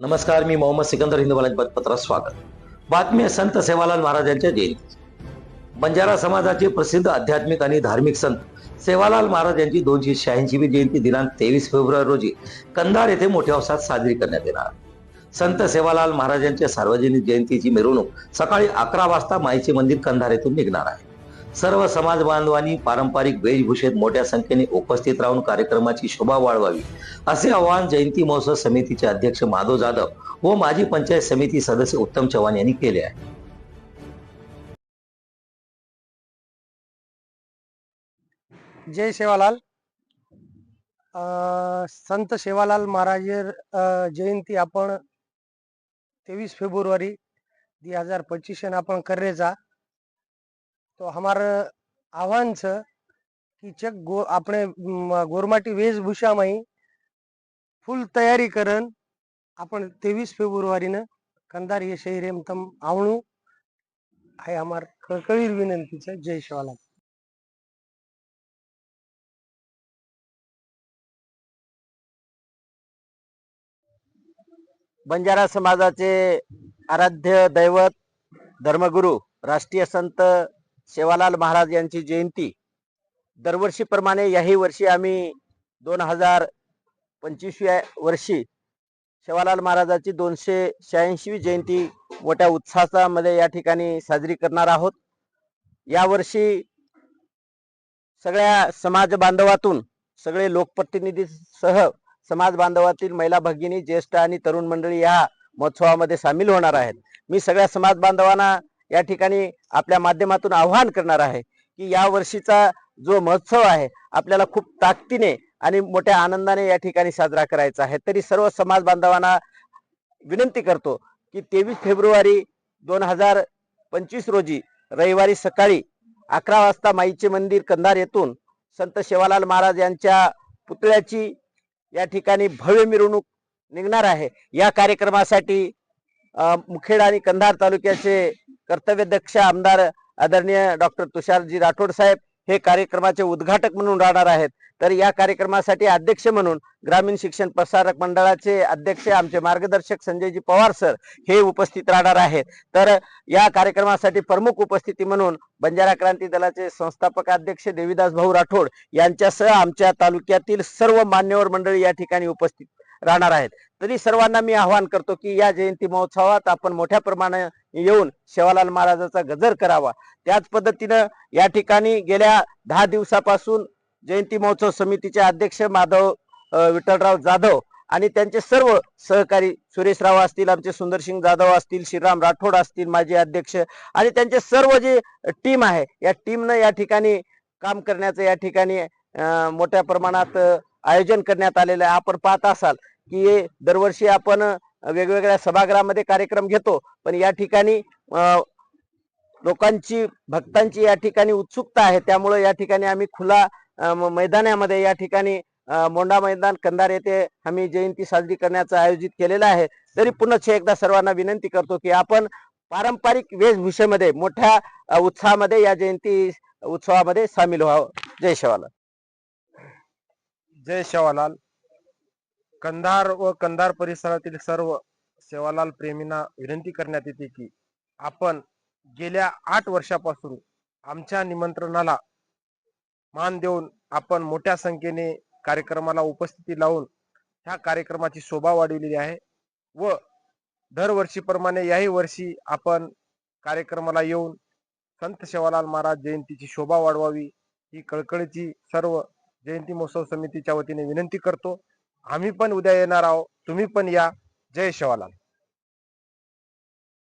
नमस्कार मी मोहम्मद सिकंदर हिंदू पत्रात स्वागत. बातमी आहे संत सेवालाल महाराजांच्या जयंती. बंजारा समाजाचे प्रसिद्ध आध्यात्मिक आणि धार्मिक संत सेवालाल महाराज यांची दोनशे शहाऐंशीवी जयंती दिनांक तेवीस फेब्रुवारी रोजी कंधार येथे मोठ्या अवसात साजरी करण्यात येणार. संत सेवालाल महाराजांच्या सार्वजनिक जयंतीची मिरवणूक सकाळी अकरा वाजता माईचे मंदिर कंधार येथून निघणार आहे. सर्व समाज बांधवांनी पारंपरिक वेशभूषेत मोठ्या संख्येने उपस्थित राहून कार्यक्रमाची शोभा वाढवावी. असे आवाहन जयंती महोत्सव समितीचे अध्यक्ष माधव जाधव व माजी पंचायत समिती सदस्य उत्तम चव्हाण यांनी केले आहे. जय सेवालाल अं, संत सेवालाल महाराज अं, जयंती आपण तेवीस फेब्रुवारी दोन हजार पच्चीस आपण कर तो हमारा आह्वान छ कि चक गो अपने गोरमाटी वेशभूषा में फुल तैयारी करन अपन तेवीस फेब्रुवारी न कंधार ये शहर एमतम आवणू है हमार कळकळीर विनंतीचा जय शिवाला बंजारा समाजाचे आराध्य दैवत धर्मगुरू राष्ट्रीय संत सेवालाल महाराज यांची जयंती. दरवर्षीप्रमाणे याही वर्षी आम्ही दोन हजार पंचवीसव्या वर्षी सेवालाल महाराजाची दोनशे शहाऐंशीवी जयंती मोठ्या उत्साहामध्ये या ठिकाणी साजरी करणार आहोत. यावर्षी सगळ्या समाज बांधवातून सगळे लोकप्रतिनिधी सह समाज बांधवातील महिला भगिनी ज्येष्ठ आणि तरुण मंडळी या महोत्सवामध्ये सामील होणार आहेत. मी सगळ्या समाज बांधवांना या ठिकाणी आपल्या माध्यमातून आव्हान करणार आहे की या वर्षीचा जो महोत्सव आहे आपल्याला खूप ताकदीने आणि मोठ्या आनंदाने या ठिकाणी साजरा करायचा आहे. तरी सर्व समाज बांधवांना विनंती करतो की तेवीस फेब्रुवारी दोन हजार पंचवीस रोजी रविवारी सकाळी अकरा वाजता माईचे मंदिर कंधार येथून संत शेवालाल महाराज यांच्या पुतळ्याची या ठिकाणी भव्य मिरवणूक निघणार आहे. या कार्यक्रमासाठी मुखेड आणि कंधार तालुक्याचे कर्तव्यदक्ष आमदार आदरणीय डॉक्टर तुषारजी राठोड साहेब हे कार्यक्रमाचे उद्घाटक म्हणून राहणार आहेत. तर या कार्यक्रमासाठी अध्यक्ष म्हणून ग्रामीण शिक्षण प्रसारक मंडळाचे अध्यक्ष आमचे मार्गदर्शक संजयजी पवार सर हे उपस्थित राहणार आहेत. तर या कार्यक्रमासाठी प्रमुख उपस्थिती म्हणून बंजारा क्रांती दलाचे संस्थापक अध्यक्ष देवीदास भाऊ राठोड यांच्यासह आमच्या तालुक्यातील सर्व मान्यवर मंडळी या ठिकाणी उपस्थित राहणार आहेत. तरी सर्वांना मी आवाहन करतो की या जयंती महोत्सवात आपण मोठ्या प्रमाणात येऊन शेवालाल महाराजाचा गजर करावा. त्याच पद्धतीनं या ठिकाणी गेल्या दहा दिवसापासून जयंती महोत्सव समितीचे अध्यक्ष माधव विठ्ठलराव जाधव आणि त्यांचे सर्व सहकारी सुरेशराव असतील आमचे सुंदरसिंग जाधव असतील श्रीराम राठोड असतील माजी अध्यक्ष आणि त्यांचे सर्व जे टीम आहे या टीमनं या ठिकाणी काम करण्याचं या ठिकाणी मोठ्या प्रमाणात आयोजन करण्यात आलेलं आहे. आपण पाहत असाल की दरवर्षी आपण वेगवेगळ्या सभागृहामध्ये कार्यक्रम घेतो. पण या ठिकाणी लोकांची भक्तांची या ठिकाणी उत्सुकता आहे. त्यामुळे या ठिकाणी आम्ही खुला मैदानामध्ये या ठिकाणी मोंडा मैदान कंधार येथे आम्ही जयंती साजरी करण्याचं आयोजित केलेलं आहे. तरी पुन्हा एकदा सर्वांना विनंती करतो की आपण पारंपरिक वेशभूषेमध्ये मोठ्या उत्साहामध्ये या जयंती उत्सवामध्ये सामील व्हावं. जय शिवाला जय शेवालाल. कंधार व कंधार परिसरातील सर्व सेवालाल प्रेमींना विनंती करण्यात येते की आपण गेल्या आठ वर्षापासून आमच्या निमंत्रणाला मान देऊन आपण मोठ्या संख्येने कार्यक्रमाला उपस्थिती लावून ह्या कार्यक्रमाची शोभा वाढविलेली आहे व दरवर्षीप्रमाणे याही वर्षी आपण कार्यक्रमाला येऊन संत शेवालाल महाराज जयंतीची शोभा वाढवावी ही कळकळीची सर्व जयंती महोत्सव समितीच्या वतीने विनंती करतो. आम्ही पण उद्या येणार आहोत. तुम्ही पण या. जय शिवालाल.